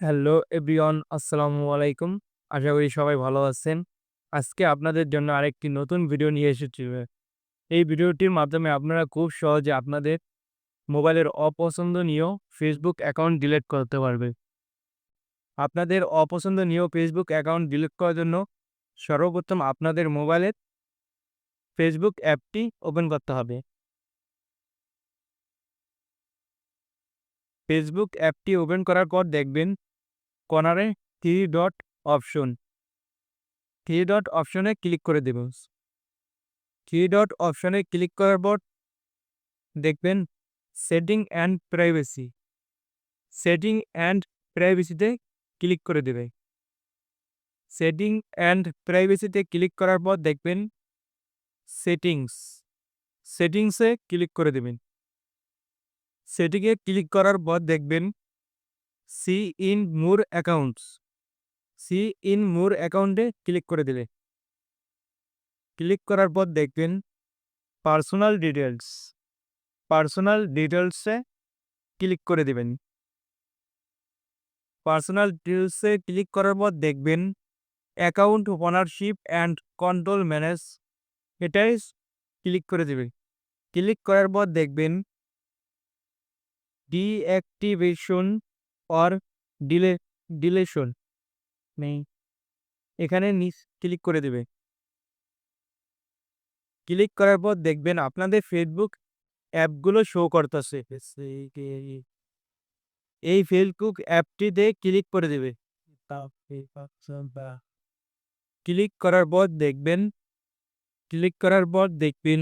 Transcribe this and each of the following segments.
Hello everyone, আসসালামু আলাইকুম। আশা করি সবাই ভালো আছেন। আজকে আপনাদের জন্য আরেকটি নতুন ভিডিও নিয়ে এসেছি এই ভিডিওটির মাধ্যমে আপনারা খুব সহজে আপনাদের মোবাইলের অপছন্দনীয় ফেসবুক অ্যাকাউন্ট ডিলিট করতে পারবে। আপনাদের অপছন্দনীয় ফেসবুক অ্যাকাউন্ট ডিলিট করার জন্য সর্বপ্রথম আপনাদের মোবাইলের ফেসবুক অ্যাপটি ওপেন করতে হবে। ফেসবুক অ্যাপটি ওপেন করার পর দেখবেন কর্নারে three dot option three dot অপশনে ক্লিক করে দেব। থ্রি ডট অপশনে ক্লিক করার পর দেখবেন setting and privacy setting and প্রাইভেসিতে click করে দেবে। সেটিং অ্যান্ড প্রাইভেসিতে ক্লিক করার পর দেখবেন সেটিংস সেটিংসে ক্লিক করে দেবেন। সেটিংয়ে ক্লিক করার পর দেখবেন see in more accounts. See in more অ্যাকাউন্টে ক্লিক করে দিলে। ক্লিক করার পর দেখবেন পার্সোনাল ডিটেলস পার্সোনাল ডিটেলসে ক্লিক করে দেবেন। পার্সোনাল ডিটেলসে ক্লিক করার পর দেখবেন account ownership and control manage. এটাই ক্লিক করে দেবে। ক্লিক করার পর দেখবেন ডিঅ্যাক্টিভেশন অর ডিলে ডিলেশন নেই এখানে নিচ ক্লিক করে দেবে। ক্লিক করার পর দেখবেন আপনাদের ফেসবুক অ্যাপগুলো শো করতেছে। এই ফেসবুক অ্যাপটিতে ক্লিক করে দেবে। ক্লিক করার পর দেখবেন ক্লিক করার পর দেখবেন,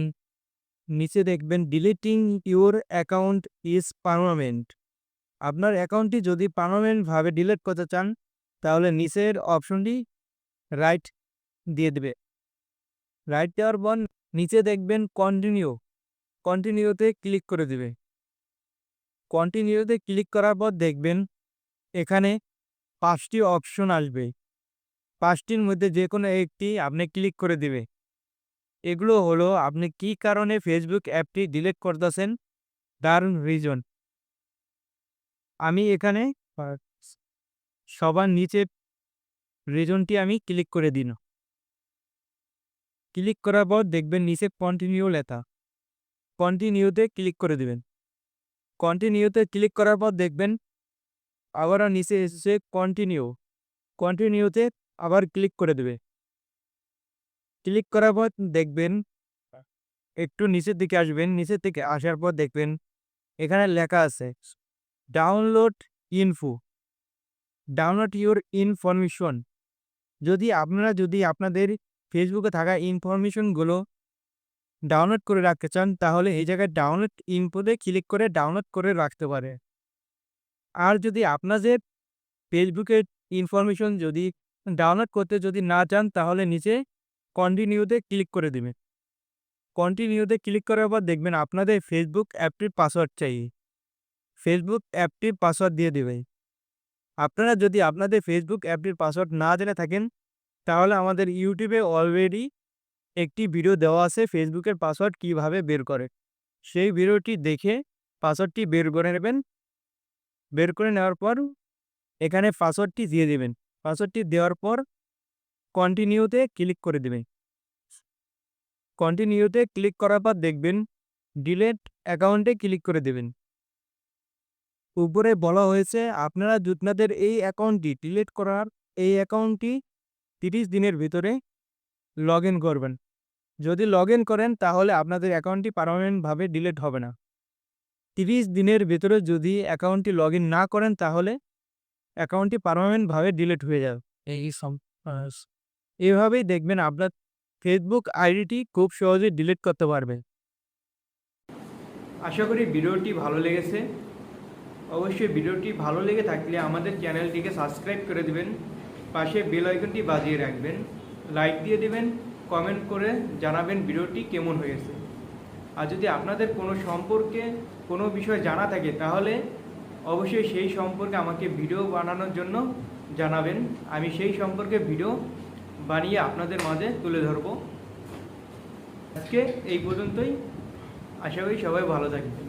নিচে দেখবেন deleting your account is permanent আপনার অ্যাকাউন্টটি যদি পারমানেন্টভাবে ডিলিট করতে চান, তাহলে নিচের অপশনটি রাইট দিয়ে দেবে। রাইট দেওয়ার পর নিচে দেখবেন কন্টিনিউ কন্টিনিউতে ক্লিক করে দেবে। কন্টিনিউতে ক্লিক করার পর দেখবেন এখানে পাঁচটি অপশন আসবে। পাঁচটির মধ্যে যে কোনো একটি আপনি ক্লিক করে দিবে। এগুলো হলো আপনি কি কারণে ফেসবুক অ্যাপটি ডিলিট করতেছেন? তার রিজন। আমি এখানে সবার নিচে রিজনটি আমি ক্লিক করে দিন। ক্লিক করার পর দেখবেন নিচে কন্টিনিউ লেখা। কন্টিনিউতে ক্লিক করে দিবেন। কন্টিনিউতে ক্লিক করার পর দেখবেন আবারও নিচে এসেছে কন্টিনিউ কন্টিনিউতে আবার ক্লিক করে দেবে। ক্লিক করার পর দেখবেন একটু নিচের দিকে আসবেন। নিচের দিকে আসার পর দেখবেন এখানে লেখা আছে। Download info download your information যদি আপনারা, যদি আপনাদের ফেসবুকে থাকা ইনফরমেশনগুলো ডাউনলোড করে রাখতে চান, তাহলে এই জায়গায় ডাউনলোড ইনফোতে ক্লিক করে ডাউনলোড করে রাখতে পারে। আর যদি আপনাদের ফেসবুকের ইনফরমেশন যদি ডাউনলোড করতে যদি না চান, তাহলে নিচে কন্টিনিউতে ক্লিক করে দেবেন। কন্টিনিউতে ক্লিক করার পর দেখবেন আপনাদের ফেসবুক অ্যাপটির পাসওয়ার্ড চাই। ফেসবুক অ্যাপটির পাসওয়ার্ড দিয়ে দেবে আপনারা যদি আপনাদের ফেসবুক অ্যাপটির পাসওয়ার্ড না জেনে থাকেন, তাহলে আমাদের ইউটিউবে অলরেডি একটি ভিডিও দেওয়া আছে ফেসবুকের পাসওয়ার্ড কীভাবে বের করে। সেই ভিডিওটি দেখে পাসওয়ার্ডটি বের করে নেবেন। বের করে নেওয়ার পর এখানে পাসওয়ার্ডটি দিয়ে দেবেন। পাসওয়ার্ডটি দেওয়ার পর কন্টিনিউতে ক্লিক করে দেবেন। কন্টিনিউতে ক্লিক করার পর দেখবেন ডিলেট অ্যাকাউন্টে ক্লিক করে দেবেন। উপরে বলা হয়েছে, আপনারা আপনাদের এই অ্যাকাউন্টটি ডিলিট করার, এই অ্যাকাউন্টটি তিরিশ দিনের ভিতরে লগ করবেন। যদি লগ করেন, তাহলে আপনাদের অ্যাকাউন্টটি পারমানেন্টভাবে ডিলিট হবে না। তিরিশ দিনের ভিতরে যদি অ্যাকাউন্টটি লগ না করেন, তাহলে অ্যাকাউন্টটি পারমানেন্টভাবে ডিলিট হয়ে যাবে। এই এভাবেই দেখবেন আপনার ফেসবুক আইডিটি খুব সহজে ডিলিট করতে পারবেন। আশা করি ভিডিওটি ভালো লেগেছে। অবশ্যই ভিডিওটি ভালো লেগে থাকলে আমাদের চ্যানেলটিকে সাবস্ক্রাইব করে দেবেন, পাশে বেল আইকনটি বাজিয়ে রাখবেন, লাইক দিয়ে দেবেন, কমেন্ট করে জানাবেন ভিডিওটি কেমন হয়েছে। আর যদি আপনাদের কোনো সম্পর্কে কোনো বিষয় জানা থাকে, তাহলে অবশ্যই সেই সম্পর্কে আমাকে ভিডিও বানানোর জন্য জানাবেন। আমি সেই সম্পর্কে ভিডিও বানিয়ে আপনাদের মাঝে তুলে ধরব। আজকে এই পর্যন্তই। আশা করি সবাই ভালো থাকবে